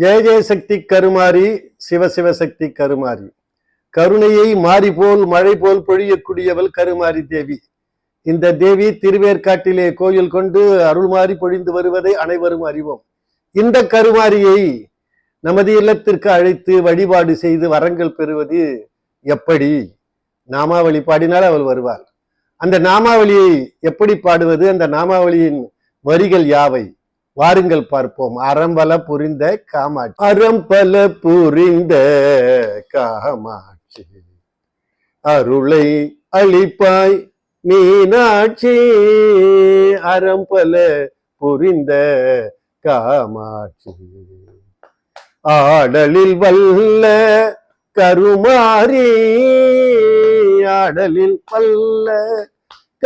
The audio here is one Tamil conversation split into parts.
ஜெய ஜெயசக்தி கருமாரி சிவசிவசக்தி கருமாரி கருணையை மாறி போல் மழை போல் பொழியக்கூடியவள் கருமாரி தேவி. இந்த தேவி திருவேற்காட்டிலே கோயில் கொண்டு அருள்மாறி பொழிந்து வருவதை அனைவரும் அறிவோம். இந்த கருமாரியை நமது இல்லத்திற்கு அழைத்து வழிபாடு செய்து வரங்கள் பெறுவது எப்படி? நாமாவளி பாடினால் அவள் வருவாள். அந்த நாமாவளியை எப்படி பாடுவது? அந்த நாமாவளியின் வரிகள் யாவை? வாருங்கள் பார்ப்போம். அறம்பல புரிந்த காமாட்சி. அறம்பல புரிந்த காமாட்சி. அருளை அளிப்பாய் மீனாட்சி. அறம்பல புரிந்த காமாட்சி. ஆடலில் வல்ல கருமாரி ஆடலில் வல்ல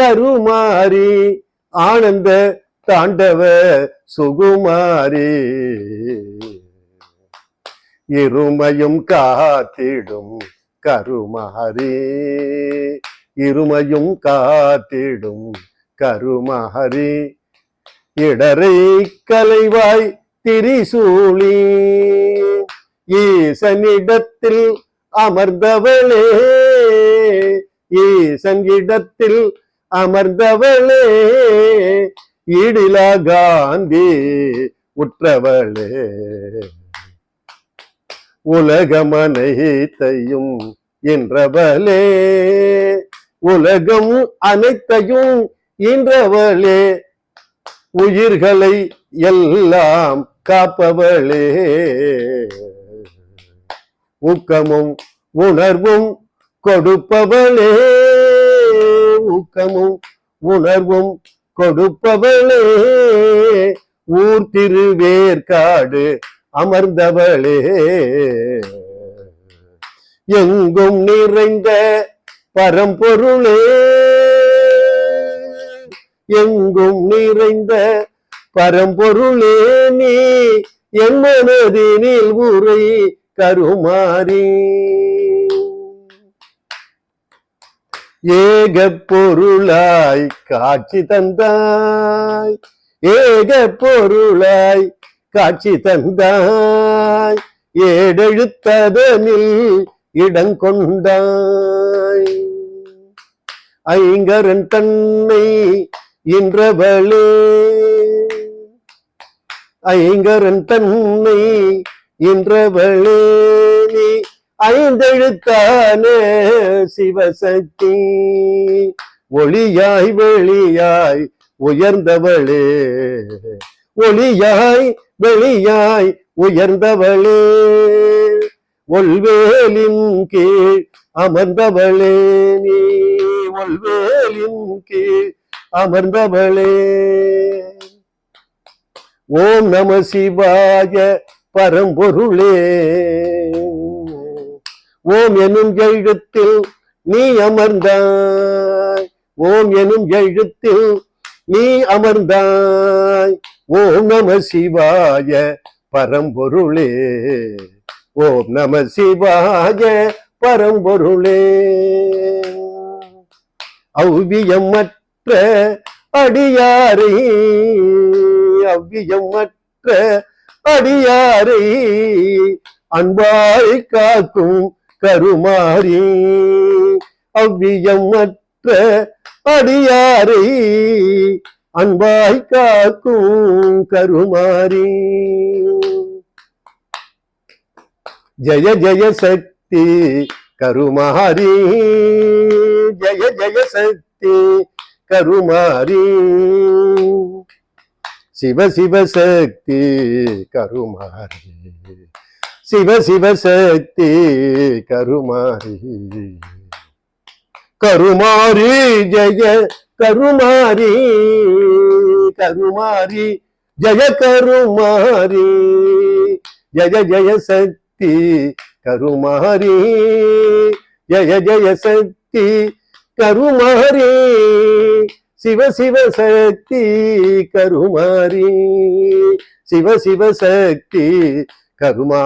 கருமாரி ஆனந்த தாண்டவ சுகுமாரி. இருமையும் காத்திடும் கருமாரி. இருமையும் காத்திடும் கருமாரி. இடரை கலைவாய் திரிசூழி ஈசனிடத்தில் அமர்ந்தவளே. ஈசன் இடத்தில் அமர்ந்தவளே. இடில காந்தி உற்றவளே. உலகமனைத்தையும் என்றவளே உலகம் அனைத்தையும் ஈன்றவளே உயிர்களை எல்லாம் காப்பவளே. ஊக்கமும் உணர்வும் கொடுப்பவளே. ஊக்கமும் உணர்வும் கொடுப்பவளே ஊர் திருவேற்காடு அமர்ந்தவளே. எங்கும் நிறைந்த பரம்பொருளே எங்கும் நிறைந்த பரம்பொருளே நீ என் மனதினில் உரை கருமாறி. ஏக பொருளாய் காட்சி தந்தாய். ஏக பொருளாய் காட்சி தந்தாய். ஏடெழுத்ததனில் இடங்கொண்டாய் ஐங்கரன் தன்னை இன்றவளே. ஐங்கரன் தன்னை இன்றவளே நீ ஐந்தெழுத்தான சிவசக்தி. ஒளியாய் வெளியாய் உயர்ந்தவளே. ஒளியாய் வெளியாய் உயர்ந்தவளே. ஒல்வேலின் கீழ் அமர்ந்தவளே நீ. ஒல்வேலின் கீழ் அமர்ந்தவளே. ஓம் நம சிவாய பரம்பொருளே. ஓம் எனும் எழுத்தில் நீ அமர்ந்தாய். ஓம் எனும் எழுத்தில் நீ அமர்ந்தாய். ஓம் நம சிவாய பரம்பொருளே. ஓம் நம சிவாய பரம்பொருளே. அவ்வியமற்ற அடியாரை அவ்வியமற்ற அடியாரை அன்பாய் காக்கும் கருமாறி அவ்வியமற்ற அடியாரை அன்பாய் காக்கும் கருமாறி ஜய ஜய சக்தி கருமாரி ஜய ஜய சக்தி கருமாரி சிவ சிவ சக்தி கருமாரி சிவ சிவ சக்தி கருமாரி கருமாரி ஜய கருமாரி கருமாரி ஜய கருமாரி ஜய ஜய சக்தி கருமாரி ஜய ஜய சக்தி கருமாரி சிவ சிவ சக்தி கருமாரி சிவ சிவ சக்தி கருமாரி